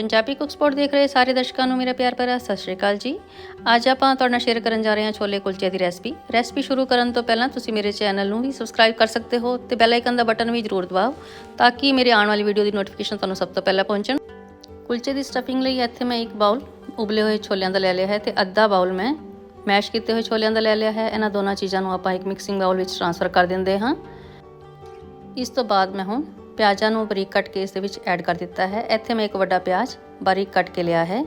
Punjabi cook support ਦੇਖ ਰਹੇ ਸਾਰੇ ਦਰਸ਼ਕਾਂ ਨੂੰ ਮੇਰਾ ਪਿਆਰ ਭਰਾ ਸਤਿ ਸ਼੍ਰੀ ਅਕਾਲ ਜੀ। ਅੱਜ ਆਪਾਂ ਤੁਹਾਡੇ ਨਾਲ ਸ਼ੇਅਰ ਕਰਨ ਜਾ ਰਹੇ ਹਾਂ ਛੋਲੇ ਕੁਲਚੇ ਦੀ ਰੈਸਪੀ ਰੈਸਪੀ ਸ਼ੁਰੂ ਕਰਨ ਤੋਂ ਪਹਿਲਾਂ ਤੁਸੀਂ ਮੇਰੇ ਚੈਨਲ ਨੂੰ ਵੀ ਸਬਸਕ੍ਰਾਈਬ ਕਰ ਸਕਦੇ ਹੋ ਤੇ ਬੈਲ ਆਈਕਨ ਦਾ ਬਟਨ ਵੀ ਜ਼ਰੂਰ ਦਬਾਓ ਤਾਂ ਕਿ ਮੇਰੇ ਆਉਣ ਵਾਲੀ ਵੀਡੀਓ ਦੀ ਨੋਟੀਫਿਕੇਸ਼ਨ ਤੁਹਾਨੂੰ ਸਭ ਤੋਂ ਪਹਿਲਾਂ ਪਹੁੰਚਣ। ਕੁਲਚੇ ਦੀ ਸਟਫਿੰਗ ਲਈ ਇੱਥੇ ਮੈਂ ਇੱਕ ਬਾਉਲ ਉਬਲੇ ਹੋਏ ਛੋਲਿਆਂ ਦਾ ਲੈ ਲਿਆ ਹੈ ਤੇ ਅੱਧਾ ਬਾਉਲ ਮੈਂ ਮੈਸ਼ ਕੀਤੇ ਹੋਏ ਛੋਲਿਆਂ ਦਾ ਲੈ ਲਿਆ ਹੈ। ਇਹਨਾਂ ਦੋਨਾਂ ਚੀਜ਼ਾਂ ਨੂੰ ਆਪਾਂ ਇੱਕ ਮਿਕਸਿੰਗ ਬਾਉਲ ਵਿੱਚ ਟ੍ਰਾਂਸਫਰ ਕਰ ਦਿੰਦੇ ਹਾਂ। ਇਸ ਤੋਂ ਬਾਅਦ ਮੈਂ ਹੁਣ ਪਿਆਜ਼ਾਂ ਨੂੰ ਬਰੀਕ ਕੱਟ ਕੇ ਇਸ ਦੇ ਵਿੱਚ ਐਡ ਕਰ ਦਿੱਤਾ ਹੈ ਇੱਥੇ ਮੈਂ ਇੱਕ ਵੱਡਾ ਪਿਆਜ਼ ਬਾਰੀਕ ਕੱਟ ਕੇ ਲਿਆ ਹੈ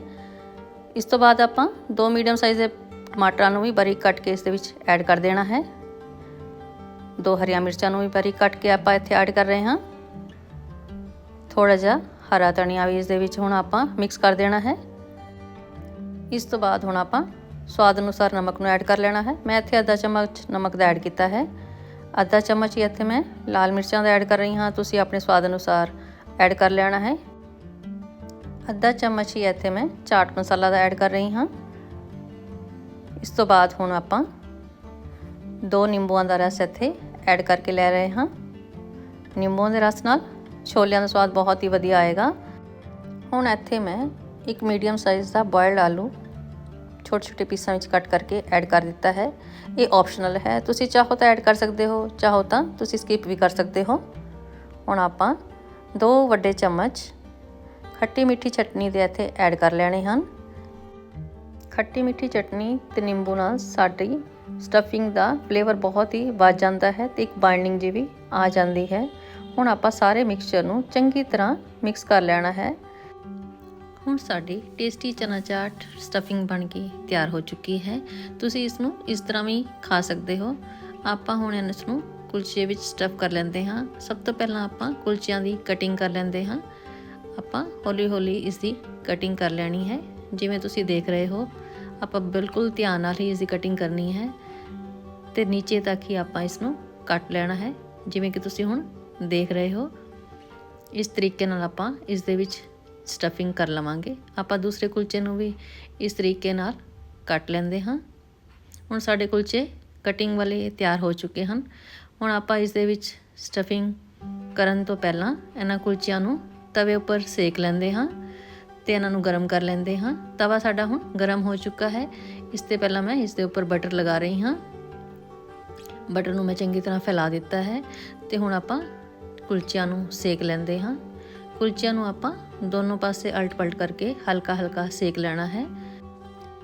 ਇਸ ਤੋਂ ਬਾਅਦ ਆਪਾਂ ਦੋ ਮੀਡੀਅਮ ਸਾਈਜ਼ ਦੇ ਟਮਾਟਰਾਂ ਨੂੰ ਵੀ ਬਾਰੀਕ ਕੱਟ ਕੇ ਇਸ ਦੇ ਵਿੱਚ ਐਡ ਕਰ ਦੇਣਾ ਹੈ ਦੋ ਹਰੀਆਂ ਮਿਰਚਾਂ ਨੂੰ ਵੀ ਬਾਰੀਕ ਕੱਟ ਕੇ ਆਪਾਂ ਇੱਥੇ ਐਡ ਕਰ ਰਹੇ ਹਾਂ ਥੋੜਾ ਜਿਹਾ ਹਰਾ ਧਨੀਆ ਵੀ ਇਸ ਦੇ ਵਿੱਚ ਹੁਣ ਆਪਾਂ ਮਿਕਸ ਕਰ ਦੇਣਾ ਹੈ ਇਸ ਤੋਂ ਬਾਅਦ ਹੁਣ ਆਪਾਂ ਸਵਾਦ ਅਨੁਸਾਰ ਨਮਕ ਨੂੰ ਐਡ ਕਰ ਲੈਣਾ ਹੈ ਮੈਂ ਇੱਥੇ ਅੱਧਾ ਚਮਚ ਨਮਕ ਦਾ ਐਡ ਕੀਤਾ ਹੈ ਅੱਧਾ ਚਮਚ ਹੀ ਇੱਥੇ ਮੈਂ ਲਾਲ ਮਿਰਚਾਂ ਦਾ ਐਡ ਕਰ ਰਹੀ ਹਾਂ। ਤੁਸੀਂ ਆਪਣੇ ਸਵਾਦ ਅਨੁਸਾਰ ਐਡ ਕਰ ਲੈਣਾ ਹੈ। ਅੱਧਾ ਚਮਚ ਹੀ ਇੱਥੇ ਮੈਂ ਚਾਟ ਮਸਾਲਾ ਦਾ ਐਡ ਕਰ ਰਹੀ ਹਾਂ। ਇਸ ਤੋਂ ਬਾਅਦ ਹੁਣ ਆਪਾਂ ਦੋ ਨਿੰਬੂਆਂ ਦਾ ਰਸ ਇੱਥੇ ਐਡ ਕਰਕੇ ਲੈ ਰਹੇ ਹਾਂ। ਨਿੰਬੂਆਂ ਦੇ ਰਸ ਨਾਲ ਛੋਲਿਆਂ ਦਾ ਸਵਾਦ ਬਹੁਤ ਹੀ ਵਧੀਆ ਆਏਗਾ। ਹੁਣ ਇੱਥੇ ਮੈਂ ਇੱਕ ਮੀਡੀਅਮ ਸਾਈਜ਼ ਦਾ ਬੋਇਲਡ ਆਲੂ ਛੋਟੇ ਛੋਟੇ ਪੀਸਾਂ ਵਿੱਚ ਕੱਟ ਕਰਕੇ ਐਡ ਕਰ ਦਿੱਤਾ ਹੈ। ਇਹ ਆਪਸ਼ਨਲ ਹੈ। ਤੁਸੀਂ ਚਾਹੋ ਤਾਂ ਐਡ ਕਰ ਸਕਦੇ ਹੋ, ਚਾਹੋ ਤਾਂ ਤੁਸੀਂ ਸਕਿਪ ਵੀ ਕਰ ਸਕਦੇ ਹੋ। ਹੁਣ ਆਪਾਂ ਦੋ ਵੱਡੇ ਚਮਚ ਖੱਟੀ ਮਿੱਠੀ ਚਟਨੀ ਦੇ ਇੱਥੇ ਐਡ ਕਰ ਲੈਣੇ ਹਨ। ਖੱਟੀ ਮਿੱਠੀ ਚਟਨੀ ਤੇ ਨਿੰਬੂ ਨਾਲ ਸਾਡੀ ਸਟਫਿੰਗ ਦਾ ਫਲੇਵਰ ਬਹੁਤ ਹੀ ਵੱਧ ਜਾਂਦਾ ਹੈ ਤੇ ਇੱਕ ਬਾਈਂਡਿੰਗ ਜੀ ਵੀ ਆ ਜਾਂਦੀ ਹੈ। ਹੁਣ ਆਪਾਂ ਸਾਰੇ ਮਿਕਸਚਰ ਨੂੰ ਚੰਗੀ ਤਰ੍ਹਾਂ ਮਿਕਸ ਕਰ ਲੈਣਾ ਹੈ। ਹੁਣ ਸਾਡੀ ਟੇਸਟੀ ਚਨਾ ਚਾਟ ਸਟਫਿੰਗ ਬਣ ਕੇ ਤਿਆਰ ਹੋ ਚੁੱਕੀ ਹੈ। ਤੁਸੀਂ ਇਸ ਨੂੰ ਇਸ ਤਰ੍ਹਾਂ ਵੀ ਖਾ ਸਕਦੇ ਹੋ। ਆਪਾਂ ਹੁਣ ਇਸ ਨੂੰ ਕੁਲਚੇ ਵਿੱਚ ਸਟਫ ਕਰ ਲੈਂਦੇ ਹਾਂ। ਸਭ ਤੋਂ ਪਹਿਲਾਂ ਆਪਾਂ ਕੁਲਚਿਆਂ ਦੀ ਕਟਿੰਗ ਕਰ ਲੈਂਦੇ ਹਾਂ। ਆਪਾਂ ਹੌਲੀ ਹੌਲੀ ਇਸ ਦੀ ਕਟਿੰਗ ਕਰ ਲੈਣੀ ਹੈ। ਜਿਵੇਂ ਤੁਸੀਂ ਦੇਖ ਰਹੇ ਹੋ, ਆਪਾਂ ਬਿਲਕੁਲ ਧਿਆਨ ਨਾਲ ਹੀ ਇਸ ਦੀ ਕਟਿੰਗ ਕਰਨੀ ਹੈ। ਤੇ ਨੀਚੇ ਤੱਕ ਹੀ ਆਪਾਂ ਇਸ ਨੂੰ ਕੱਟ ਲੈਣਾ ਹੈ। ਜਿਵੇਂ ਕਿ ਤੁਸੀਂ ਹੁਣ ਦੇਖ ਰਹੇ ਹੋ। ਇਸ ਤਰੀਕੇ ਨਾਲ ਆਪਾਂ ਇਸ ਦੇ ਵਿੱਚ ਸਟਫਿੰਗ ਕਰ ਲਵਾਂਗੇ। ਆਪਾਂ ਦੂਸਰੇ ਕੁਲਚੇ ਨੂੰ ਵੀ ਇਸ ਤਰੀਕੇ ਨਾਲ ਕੱਟ ਲੈਂਦੇ ਹਾਂ। ਹੁਣ ਸਾਡੇ ਕੁਲਚੇ ਕਟਿੰਗ ਵਾਲੇ ਤਿਆਰ ਹੋ ਚੁੱਕੇ ਹਨ। ਹੁਣ ਆਪਾਂ ਇਸ ਦੇ ਵਿੱਚ ਸਟਫਿੰਗ ਕਰਨ ਤੋਂ ਪਹਿਲਾਂ ਇਹਨਾਂ ਕੁਲਚਿਆਂ ਨੂੰ ਤਵੇ ਉੱਪਰ ਸੇਕ ਲੈਂਦੇ ਹਾਂ ਤੇ ਇਹਨਾਂ ਨੂੰ ਗਰਮ ਕਰ ਲੈਂਦੇ ਹਾਂ। ਤਵਾ ਸਾਡਾ ਹੁਣ ਗਰਮ ਹੋ ਚੁੱਕਾ ਹੈ। ਇਸ 'ਤੇ ਪਹਿਲਾਂ ਮੈਂ ਇਸ ਦੇ ਉੱਪਰ ਬਟਰ ਲਗਾ ਰਹੀ ਹਾਂ। ਬਟਰ ਨੂੰ ਮੈਂ ਚੰਗੀ ਤਰ੍ਹਾਂ ਫੈਲਾ ਦਿੱਤਾ ਹੈ ਤੇ ਹੁਣ ਆਪਾਂ ਕੁਲਚਿਆਂ ਨੂੰ ਸੇਕ ਲੈਂਦੇ ਹਾਂ। ਕੁਲਚਿਆਂ ਨੂੰ ਆਪਾਂ ਦੋਨੋਂ ਪਾਸੇ ਅਲਟ-ਪਲਟ ਕਰਕੇ ਹਲਕਾ-ਹਲਕਾ ਸੇਕ ਲੈਣਾ ਹੈ।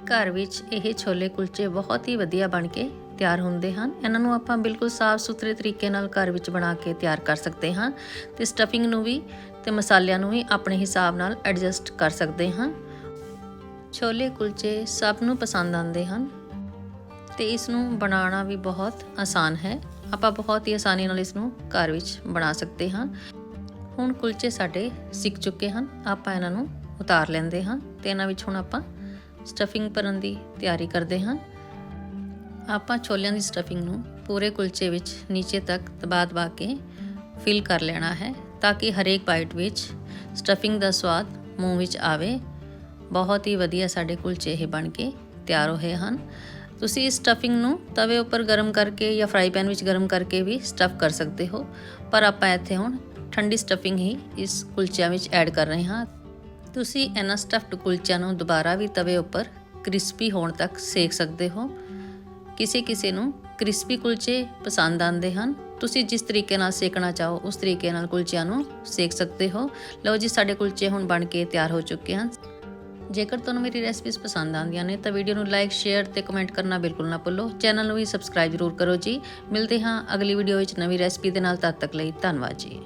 ਘਰ ਵਿੱਚ ਇਹ ਛੋਲੇ ਕੁਲਚੇ ਬਹੁਤ ਹੀ ਵਧੀਆ ਬਣ ਕੇ ਤਿਆਰ ਹੁੰਦੇ ਹਨ। ਇਹਨਾਂ ਨੂੰ ਆਪਾਂ ਬਿਲਕੁਲ ਸਾਫ਼ ਸੁਥਰੇ ਤਰੀਕੇ ਨਾਲ ਘਰ ਵਿੱਚ ਬਣਾ ਕੇ ਤਿਆਰ ਕਰ ਸਕਦੇ ਹਾਂ ਤੇ ਸਟਫਿੰਗ ਨੂੰ ਵੀ ਤੇ ਮਸਾਲਿਆਂ ਨੂੰ ਵੀ ਆਪਣੇ ਹਿਸਾਬ ਨਾਲ ਐਡਜਸਟ ਕਰ ਸਕਦੇ ਹਾਂ। ਛੋਲੇ ਕੁਲਚੇ ਸਭ ਨੂੰ ਪਸੰਦ ਆਉਂਦੇ ਹਨ ਤੇ ਇਸ ਨੂੰ ਬਣਾਉਣਾ ਵੀ ਬਹੁਤ ਆਸਾਨ ਹੈ। ਆਪਾਂ ਬਹੁਤ ਹੀ ਆਸਾਨੀ ਨਾਲ ਇਸ ਨੂੰ ਘਰ ਵਿੱਚ ਬਣਾ ਸਕਦੇ ਹਾਂ। ਹੁਣ ਕੁਲਚੇ ਸਾਡੇ ਸਿੱਕ ਚੁੱਕੇ ਹਨ। ਆਪਾਂ ਇਹਨਾਂ ਨੂੰ ਉਤਾਰ ਲੈਂਦੇ ਹਾਂ ਤੇ ਇਹਨਾਂ ਵਿੱਚ ਹੁਣ ਆਪਾਂ ਸਟਫਿੰਗ ਭਰਨ ਦੀ ਤਿਆਰੀ ਕਰਦੇ ਹਾਂ। ਆਪਾਂ ਛੋਲਿਆਂ ਦੀ ਸਟਫਿੰਗ ਨੂੰ ਪੂਰੇ ਕੁਲਚੇ ਵਿੱਚ ਨੀਚੇ ਤੱਕ ਦਬਾ ਦਬਾ ਕੇ ਫਿਲ ਕਰ ਲੈਣਾ ਹੈ ਤਾਂ ਕਿ ਹਰੇਕ ਬਾਈਟ ਵਿੱਚ ਸਟਫਿੰਗ ਦਾ ਸਵਾਦ ਮੂੰਹ ਵਿੱਚ ਆਵੇ। ਬਹੁਤ ਹੀ ਵਧੀਆ ਸਾਡੇ ਕੁਲਚੇ ਇਹ ਬਣ ਕੇ ਤਿਆਰ ਹੋਏ ਹਨ। ਤੁਸੀਂ ਇਸ ਸਟਫਿੰਗ ਨੂੰ ਤਵੇ ਉੱਪਰ ਗਰਮ ਕਰਕੇ ਜਾਂ ਫਰਾਈ ਪੈਨ ਵਿੱਚ ਗਰਮ ਕਰਕੇ ਵੀ ਸਟਫ ਕਰ ਸਕਦੇ ਹੋ। ਪਰ ਆਪਾਂ ਇੱਥੇ ਹੁਣ ਠੰਡੀ ਸਟਫਿੰਗ ਹੀ ਇਸ ਕੁਲਚਿਆਂ ਵਿੱਚ ਐਡ ਕਰ ਰਹੇ ਹਾਂ। ਤੁਸੀਂ ਇਹਨਾਂ ਸਟਫਡ ਕੁਲਚਿਆਂ ਨੂੰ ਦੁਬਾਰਾ ਵੀ ਤਵੇ ਉੱਪਰ ਕ੍ਰਿਸਪੀ ਹੋਣ ਤੱਕ ਸੇਕ ਸਕਦੇ ਹੋ। ਕਿਸੇ ਕਿਸੇ ਨੂੰ ਕ੍ਰਿਸਪੀ ਕੁਲਚੇ ਪਸੰਦ ਆਉਂਦੇ ਹਨ। ਤੁਸੀਂ ਜਿਸ ਤਰੀਕੇ ਨਾਲ ਸੇਕਣਾ ਚਾਹੋ, ਉਸ ਤਰੀਕੇ ਨਾਲ ਕੁਲਚਿਆਂ ਨੂੰ ਸੇਕ ਸਕਦੇ ਹੋ। ਲਓ ਜੀ, ਸਾਡੇ ਕੁਲਚੇ ਹੁਣ ਬਣ ਕੇ ਤਿਆਰ ਹੋ ਚੁੱਕੇ ਹਨ। ਜੇਕਰ ਤੁਹਾਨੂੰ ਮੇਰੀ ਰੈਸਪੀਜ਼ ਪਸੰਦ ਆਉਂਦੀਆਂ ਨੇ, ਤਾਂ ਵੀਡੀਓ ਨੂੰ ਲਾਈਕ ਸ਼ੇਅਰ ਤੇ ਕਮੈਂਟ ਕਰਨਾ ਬਿਲਕੁਲ ਨਾ ਭੁੱਲੋ। ਚੈਨਲ ਨੂੰ ਵੀ ਸਬਸਕ੍ਰਾਈਬ ਜ਼ਰੂਰ ਕਰੋ ਜੀ। ਮਿਲਦੇ ਹਾਂ ਅਗਲੀ ਵੀਡੀਓ ਵਿੱਚ ਨਵੀਂ ਰੈਸਪੀ ਦੇ ਨਾਲ, ਤਦ ਤੱਕ ਲਈ ਧੰਨਵਾਦ ਜੀ।